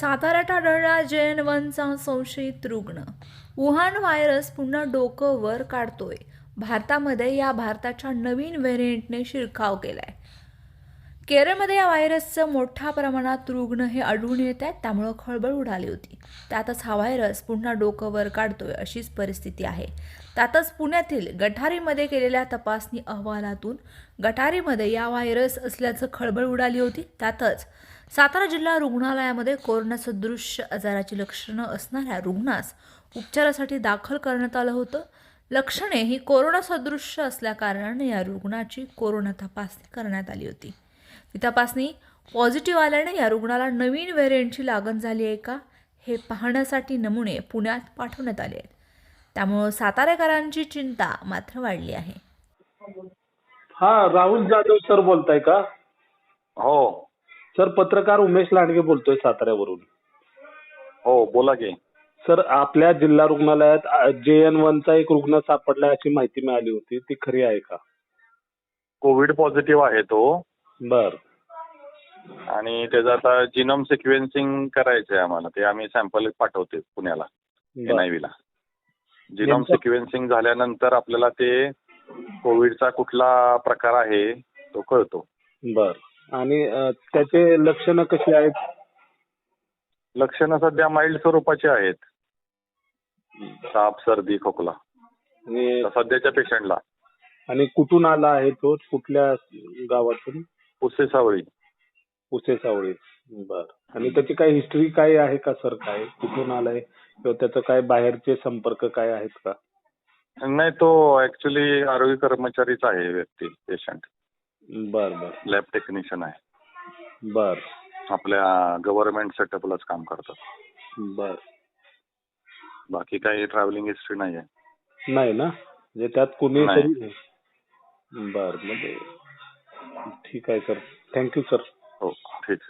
साताऱ्यात आढळला जेएन वनचा संशयित रुग्ण. वुहान व्हायरस पुन्हा डोकं वर काढतोय. भारतामध्ये या भारताच्या नवीन व्हेरियंटने शिरकाव केलाय. केरळमध्ये या व्हायरसचं मोठ्या प्रमाणात रुग्ण हे आढळून येत आहेत. त्यामुळं खळबळ उडाली होती. त्यातच हा व्हायरस पुन्हा डोकं वर काढतोय अशीच परिस्थिती आहे. त्यातच पुण्यातील गटारीमध्ये केलेल्या तपासणी अहवालातून गटारीमध्ये या व्हायरस असल्याचं खळबळ उडाली होती. त्यातच सातारा जिल्हा रुग्णालयामध्ये कोरोना सदृश आजाराची लक्षणं असणाऱ्या रुग्णास उपचारासाठी दाखल करण्यात आलं होतं. लक्षणे ही कोरोना सदृश असल्याकारणाने या रुग्णाची कोरोना तपासणी करण्यात आली होती. ही तपासणी पॉझिटिव्ह आल्याने या रुग्णाला नवीन व्हेरियंटची लागण झाली आहे का हे पाहण्यासाठी नमुने पुण्यात पाठवण्यात आले आहेत. त्यामुळं सातारेकरांची चिंता मात्र वाढली आहे. हा राहुल जाधव सर बोलताय का? हो. सर पत्रकार उमेश लांडगे बोलतोय साताऱ्यावरून. हो बोला की. सर आपल्या जिल्हा रुग्णालयात जे एन वनचा एक रुग्ण सापडलाय अशी माहिती मिळाली होती. ती खरी आहे का? कोविड पॉझिटिव्ह आहे तो. बर. आणि त्याचं आता जिनोम सिक्वेन्सिंग करायचं आहे आम्हाला. ते आम्ही सॅम्पल पाठवते पुण्याला एन आय ला. जिनोम सिक्वेन्सिंग झाल्यानंतर आपल्याला ते कोविडचा कुठला प्रकार आहे तो कळतो. बर. आणि त्याचे लक्षणं कशी आहेत? लक्षणं सध्या माइल्ड स्वरूपाची आहेत. ताप सर्दी खोकला. सध्याच्या पेशंटला आणि कुठून आला आहे तो? कुठल्या गावातून? पुसे सावळी. पुसे सावळी. बर. आणि त्याची काय हिस्ट्री काय आहे का सर काय? कुठून आलाय? किंवा त्याचं काय बाहेरचे संपर्क काय आहेत का? नाही तो ऍक्च्युली आरोग्य कर्मचारीच आहे व्यक्ती पेशंट बर बर. लॅब टेक्निशियन आहे. बर. आपल्या गव्हर्नमेंट सेटअपलाच काम करतात. बर. बाकी काही ट्रॅव्हलिंग हिस्ट्री नाही आहे नाही ना? म्हणजे त्यात कुणी नाही. तरी बर म्हणजे ठीक आहे सर थँक्यू सर हो ठीक